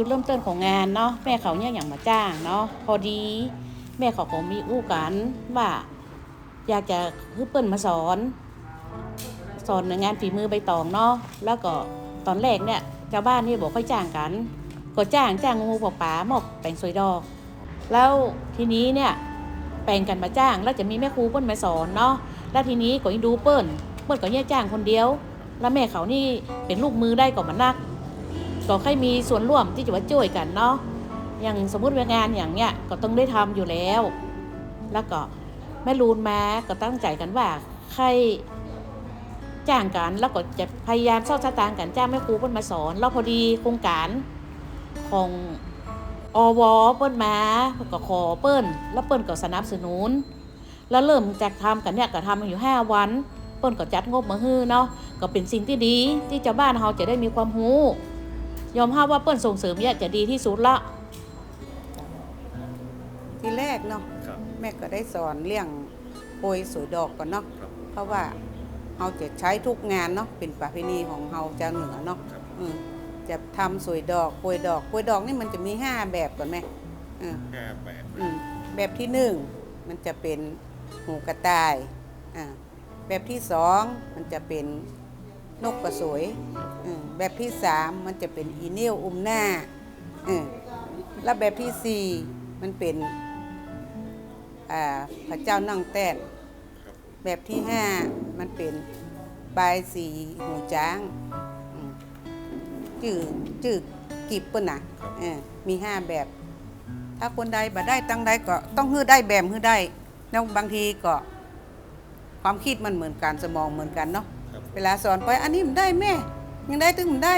จุดเริ่มต้นของงานเนาะแม่เขาเนี่ยอย่างมาจ้างเนาะพอดี แม่เขาก็มีอู้กันว่าอยากจะให้เปิ้นมาสอน สอนในงานฝีมือใบตองเนาะแล้วก็ตอนแรกเนี่ยชาวบ้านนี่บอกค่อยจ้างกัน ก็จ้างจ้างงูปอป๋าหมอกแปลงสวยดอก แล้วทีนี้เนี่ยแปลงกันมาจ้าง แล้วจะมีแม่ครูเปิ้นมาสอนเนาะแล้วทีนี้ก็ยังดูเปิ้นเปิ้นก็เนี่ยจ้างคนเดียว แล้วแม่เขานี่เป็นลูกมือได้ก็มานัก ก็ค่อยมีส่วนร่วมที่จะว่าช่วยกันเนาะอย่างสมมุติว่างานอย่างเนี้ยก็ต้องได้ทำอยู่แล้ว แล้วก็แม่รูนมาก็ตั้งใจกันว่าใครจ้างกันแล้วก็จะพยายามเศร้าสตางกันจ้างแม่ครูเปิ้นมาสอนแล้วพอดีโครงการของอวเปิ้นมาก็ขอเปิ้นแล้วเปิ้นก็สนับสนุน แล้วเริ่มจากทำกันเนี่ยก็ทำอยู่ห้าวัน เปิ้นก็จัดงบมาฮื้อเนาะก็เป็นสิ่งที่ดีที่ชาวบ้านเราจะได้มีความรู้ ยอมรับว่าเปิ้นส่งเสริมเนี่ยจะดีที่สุดละทีแรกเนาะครับ แม่ก็ได้สอนเรื่องโปรยสวยดอกก่อนเนาะครับ เพราะว่าเราจะใช้ทุกงานเนาะเป็นประเพณีของเราจะเหนือเนาะครับ อืมจะทำสวยดอกโปรยดอกโปรยดอกนี่มันจะมีห้าแบบก่อนไหมอืม ห้าแปดอืมแบบที่หนึ่งมันจะเป็นหูกระต่ายอ่าแบบที่สองมันจะเป็น นกกระสวยแบบที่สามมันจะเป็นอีเนียวอุ้มหน้าแล้วแบบที่สี่มันเป็นพระเจ้านั่งแต้นแบบที่ห้ามันเป็นปลายสีหูจ้างจื่อจื่อกีบปิ้นน่ะมีห้าแบบ ถ้าคนใดบ่ได้ตั้งใดก็ต้องฮื้อได้แบบฮื้อได้แล้วบางทีก็ความคิดมันเหมือนกันสมองเหมือนกันเนาะ เวลาสอนไปอันนี้มันได้แม่ ยังได้ถึงมันได้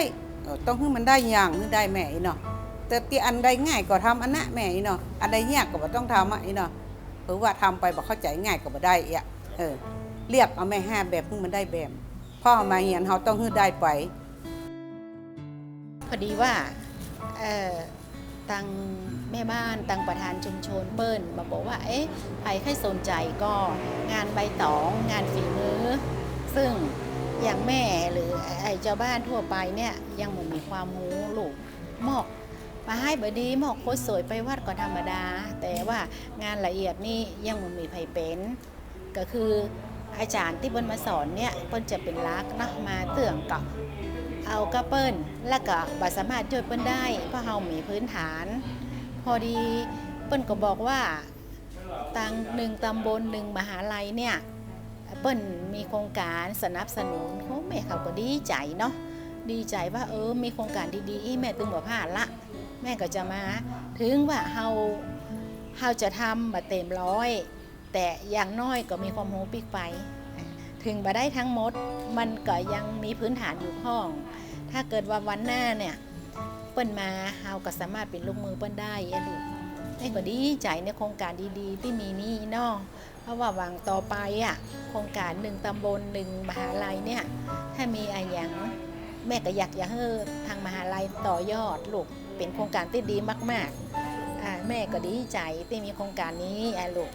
ต้องฮื้มันได้อย่างฮื้ได้แม่อีเนาะแต่ที่อันใดง่ายก็ทำอันนั้นแม่อีเนาะอันใดยากก็บ่ต้องทำอะอีเนาะเพราะว่าทำไปบ่เข้าใจง่ายก็บ่ได้อีอะเออเรียกเอาแม่ห้าแบบฮื้อมันได้แบบพ่อมาเรียนเฮาต้องฮื้ได้ไป พอดีว่าเอ่อตังแม่บ้านตังประธานชุมชนเปิ้ลมาบอกว่า เอ๊ะใครใครสนใจก็งานใบตอง งานฝีมือ ซึ่ง อย่างแม่หรือไอ้เจ้าบ้านทั่วไปเนี่ยยังไม่มีความรู้ลูกหมอกมาให้บดีหมอกโคตรสวยไปวัดก็ธรรมดา แต่ว่างานละเอียดนี่ยังไม่มีใครเป็น ก็คืออาจารย์ที่เปิ้ลมาสอนเนี่ยเปิ้ลจะเป็นลักษณ์เนาะมาเตื่องกับเอากระเปิ้ลแล้วก็บาสามารถช่วยเปิ้ลได้เพราะเฮามีพื้นฐาน พอดีเปิ้ลก็บอกว่าตังหนึ่งตำบลหนึ่งมหาลัยเนี่ย เปิ้ลมีโครงการสนับสนุนโอ้แม่เขาก็ดีใจเนาะดีใจว่าเออมีโครงการดีๆ แม่ตึงบ่พลาดละ แม่ก็จะมา ถึงว่าเฮาเฮาจะทำมาเต็มร้อย แต่อย่างน้อยก็มีความรู้ปีกไป ถึงมาได้ทั้งหมด มันก็ยังมีพื้นฐานอยู่ห้อง ถ้าเกิดว่าวันหน้าเนี่ย เปิ้นมาเฮาก็สามารถเป็นลูกมือเปิ้นได้อะลูก ไอ้ก็ดีใจในโครงการดีๆ ที่มีนี่เนาะเพราะว่าหวังต่อไปอะโครงการหนึ่งตำบลหนึ่งมหาลัยเนี่ยถ้ามีอะไรอย่างแม่ก็อยากอยากให้ทางมหาลัยต่อยอดลูกเป็นโครงการที่ดีมากๆแม่ก็ดีใจที่มีโครงการนี้อะลูก